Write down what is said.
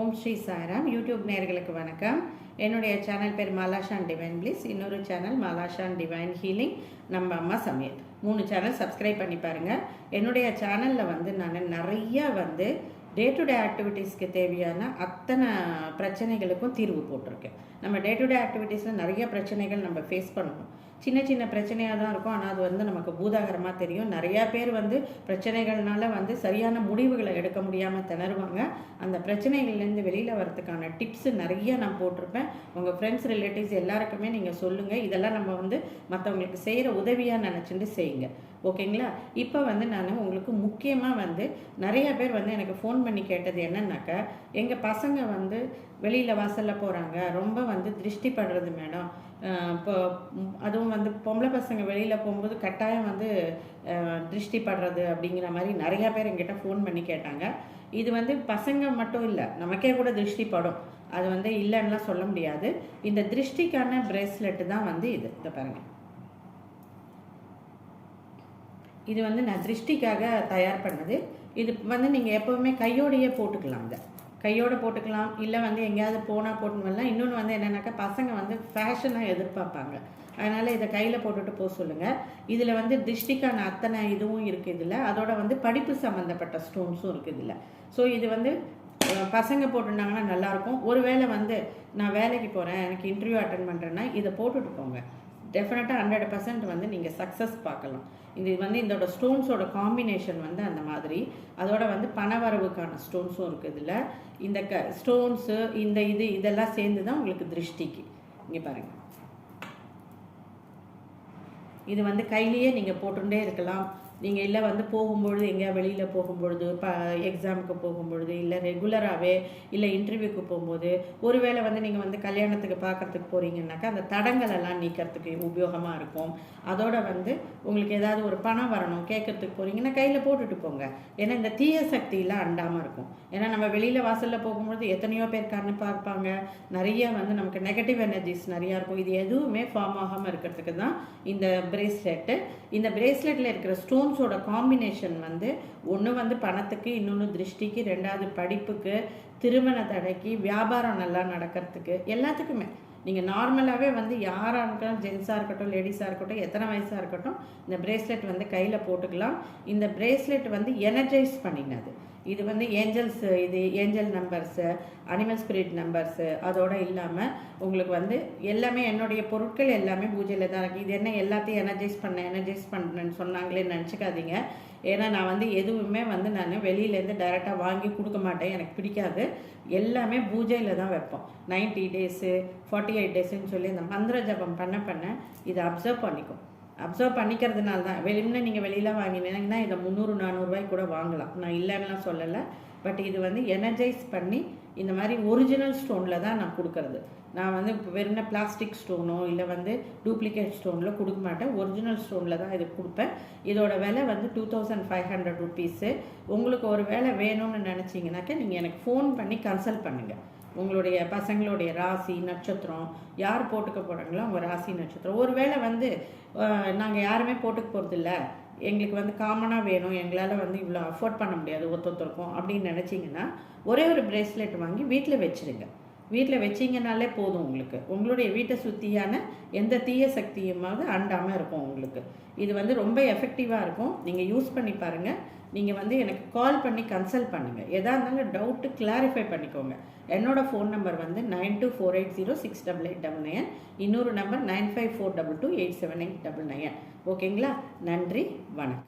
ஓம் Sri Sairam. YouTube நேர்களுக்கு வணக்கம். என்னுடைய சேனல் பேர் மாலாஷான் டிவைன் பிளிஸ். இன்னொரு சேனல் மாலாஷான் டிவைன் ஹீலிங். நம்ம அம்மா சமையல். மூணு சேனல் சப்ஸ்கிரைப் பண்ணி பாருங்கள் என்னுடைய சேனலில் வந்து நான் நிறையா வந்து டே டு டே ஆக்டிவிட்டீஸ்க்கு தேவையான அத்தனை பிரச்சனைகளுக்கும் தீர்வு போட்டிருக்கேன். நம்ம டே டு டே ஆக்டிவிட்டீஸில் நிறைய பிரச்சனைகள் நம்ம ஃபேஸ் பண்ணுவோம். சின்ன சின்ன பிரச்சனையாக தான் இருக்கும். ஆனால் அது வந்து நமக்கு பூதாகரமாக தெரியும். நிறையா பேர் வந்து பிரச்சனைகள்னால வந்து சரியான முடிவுகளை எடுக்க முடியாமல் திணறுவாங்க. அந்த பிரச்சனைகள்லேருந்து வெளியில் வரதுக்கான டிப்ஸ் நிறைய நான் போட்டிருப்பேன். உங்கள் ஃப்ரெண்ட்ஸ் ரிலேட்டிவ்ஸ் எல்லாருக்குமே நீங்கள் சொல்லுங்கள் இதெல்லாம் நம்ம வந்து மற்றவங்களுக்கு செய்கிற உதவியாக நினச்சிட்டு செய்யுங்க. ஓகேங்களா? இப்போ வந்து நான் உங்களுக்கு முக்கியமாக வந்து நிறைய பேர் வந்து எனக்கு ஃபோன் பண்ணி கேட்டது என்னன்னாக்கா எங்கள் பசங்க வந்து வெளியில் வாசலில் போகிறாங்க ரொம்ப வந்து திருஷ்டி படுறது மேடம். இப்போ அதுவும் வந்து பொம்பளை பசங்க வெளியில் போகும்போது கட்டாயம் வந்து திருஷ்டி படுறது அப்படிங்கிற மாதிரி நிறையா பேர் எங்கிட்ட ஃபோன் பண்ணி கேட்டாங்க. இது வந்து பசங்க மட்டும் இல்லை நமக்கே கூட திருஷ்டி படும். அது வந்து இல்லைன்னுலாம் சொல்ல முடியாது. இந்த திருஷ்டிக்கான பிரேஸ்லெட்டு தான் வந்து இது. இதை பாருங்கள் இது வந்து நான் திருஷ்டிக்காக தயார் பண்ணது. இது வந்து நீங்கள் எப்போவுமே கையோடையே போட்டுக்கலாம் இதை. கையோடு போட்டுக்கலாம் இல்லை வந்து எங்கேயாவது போனால் போட்டுன்னு வரலாம் இன்னொன்று வந்து என்னென்னாக்கா பசங்க வந்து ஃபேஷனாக எதிர்பார்ப்பாங்க. அதனால் இதை கையில் போட்டுட்டு போக சொல்லுங்கள் இதில் வந்து திருஷ்டிக்கான அத்தனை இதுவும் இருக்குது இதில். அதோட வந்து படிப்பு சம்மந்தப்பட்ட ஸ்டோன்ஸும் இருக்குது இதில். ஸோ இது வந்து பசங்க போட்டிருந்தாங்கன்னா நல்லாயிருக்கும் ஒருவேளை வந்து நான் வேலைக்கு போகிறேன் எனக்கு இன்டர்வியூ அட்டன் பண்ணுறேன்னா இதை போட்டுட்டு போங்க. டெஃபினட்டாக ஹண்ட்ரட் பர்சன்ட் வந்து நீங்கள் சக்ஸஸ் பார்க்கலாம். இது வந்து இதோட ஸ்டோன்ஸோட காம்பினேஷன் வந்து அந்த மாதிரி. அதோட வந்து பணவரவுக்கான ஸ்டோன்ஸும் இருக்குது இதில் இந்த க ஸ்டோன்ஸு இந்த இது இதெல்லாம் சேர்ந்து தான் உங்களுக்கு திருஷ்டிக்கு. இங்கே பாருங்கள் இது வந்து கையிலேயே நீங்கள் போட்டுகிட்டே இருக்கலாம். நீங்கள் இல்லை வந்து போகும்பொழுது எங்கேயா வெளியில் போகும்பொழுது ப எக்ஸாமுக்கு போகும்பொழுது இல்லை ரெகுலராகவே இல்லை இன்டர்வியூக்கு போகும்போது ஒருவேளை வந்து நீங்கள் வந்து கல்யாணத்துக்கு பார்க்கறதுக்கு போகிறீங்கன்னாக்கா அந்த தடங்கள் எல்லாம் நீக்கிறதுக்கு உபயோகமாக இருக்கும். அதோட வந்து உங்களுக்கு ஏதாவது ஒரு பணம் வரணும் கேட்கறதுக்கு போகிறீங்கன்னா கையில் போட்டுட்டு போங்க. ஏன்னா இந்த தீய சக்தியெல்லாம் அண்டாமல் இருக்கும். ஏன்னா நம்ம வெளியில் வாசலில் போகும்பொழுது எத்தனையோ பேர் கண்ணு பார்ப்பாங்க. நிறைய வந்து நமக்கு நெகட்டிவ் எனர்ஜிஸ் நிறையா இருக்கும். இது எதுவுமே ஃபார்ம் ஆகாமல் இருக்கிறதுக்கு தான் இந்த பிரேஸ்லெட்டு இந்த பிரேஸ்லெட்டில் இருக்கிற ஸ்டோன்ஸோட காம்பினேஷன் வந்து ஒன்று வந்து பணத்துக்கு இன்னொன்று திருஷ்டிக்கு ரெண்டாவது படிப்புக்கு திருமண தடைக்கு வியாபாரம் நல்லா நடக்கிறதுக்கு எல்லாத்துக்குமே. நீங்கள் நார்மலாகவே வந்து யாராக இருக்கட்டும் ஜென்ஸாக இருக்கட்டும் லேடிஸாக இருக்கட்டும் எத்தனை வயசாக இருக்கட்டும் இந்த பிரேஸ்லெட் வந்து கையில் போட்டுக்கலாம். இந்த பிரேஸ்லெட் வந்து எனர்ஜைஸ் பண்ணினது. இது வந்து ஏஞ்சல்ஸ் இது angel numbers animal spirit numbers அதோடு இல்லாமல் உங்களுக்கு வந்து எல்லாமே என்னுடைய பொருட்கள் எல்லாமே பூஜையில் தான் இருக்குது இது என்ன எல்லாத்தையும் எனர்ஜைஸ் பண்ண எனர்ஜைஸ் பண்ணேன்னு சொன்னாங்களே நினச்சிக்காதீங்க. ஏன்னா நான் வந்து எதுவுமே வந்து நான் வெளியிலேருந்து டைரெக்டாக வாங்கி கொடுக்க மாட்டேன். எனக்கு பிடிக்காது. எல்லாமே பூஜையில் தான் வைப்போம். நைன்ட்டி டேஸு ஃபார்ட்டி எயிட் டேஸுன்னு சொல்லி இந்த மந்திர ஜபம் பண்ண பண்ண இதை அப்சர்வ் பண்ணிக்கும். அப்சர்வ் பண்ணிக்கிறதுனால தான். வெளியில் நீங்கள் வெளியில் வாங்கினீங்கன்னா இதை முந்நூறு நானூறுரூவாய்க்கு கூட வாங்கலாம். நான் இல்லைன்னா சொல்லலை. பட் இது வந்து எனர்ஜைஸ் பண்ணி இந்த மாதிரி ஒரிஜினல் ஸ்டோனில் தான் நான் கொடுக்கறது. நான் வந்து வெறும் பிளாஸ்டிக் ஸ்டோனோ இல்லை வந்து டூப்ளிகேட் ஸ்டோனில் கொடுக்க மாட்டேன். ஒரிஜினல் ஸ்டோனில் தான் இது கொடுப்பேன். இதோட விலை வந்து two thousand five hundred rupees உங்களுக்கு ஒரு வேலை வேணும்னு நினச்சிங்கனாக்கா நீங்கள் எனக்கு ஃபோன் பண்ணி கன்சல்ட் பண்ணுங்கள் உங்களுடைய பசங்களுடைய ராசி நட்சத்திரம் யார் போட்டுக்க போகிறாங்களோ அவங்க ராசி நட்சத்திரம். ஒருவேளை வந்து நாங்கள் யாருமே போட்டுக்க போகிறதில்ல எங்களுக்கு வந்து காமனாக வேணும். எங்களால் வந்து இவ்வளோ அஃபோர்ட் பண்ண முடியாது ஒத்தொத்தருக்கும் அப்படின்னு நினச்சிங்கன்னா ஒரே ஒரு பிரேஸ்லெட் வாங்கி வீட்டில் வச்சுருங்க. வீட்டில் வச்சிங்கனாலே போதும் உங்களுக்கு. உங்களுடைய வீட்டை சுற்றியான எந்த தீய சக்தியுமாவது அண்டாமல் இருக்கும் உங்களுக்கு. இது வந்து ரொம்ப எஃபெக்டிவாக இருக்கும். நீங்கள் யூஸ் பண்ணி பாருங்கள் நீங்கள் வந்து எனக்கு கால் பண்ணி கன்சல்ட் பண்ணுங்கள் எதாக இருந்தாலும் டவுட்டு கிளாரிஃபை பண்ணிக்கோங்க. என்னோடய ஃபோன் நம்பர் வந்து nine two four eight zero six double eight double nine இன்னொரு number nine five four double two eight seven eight double nine ஓகேங்களா நன்றி. வணக்கம்.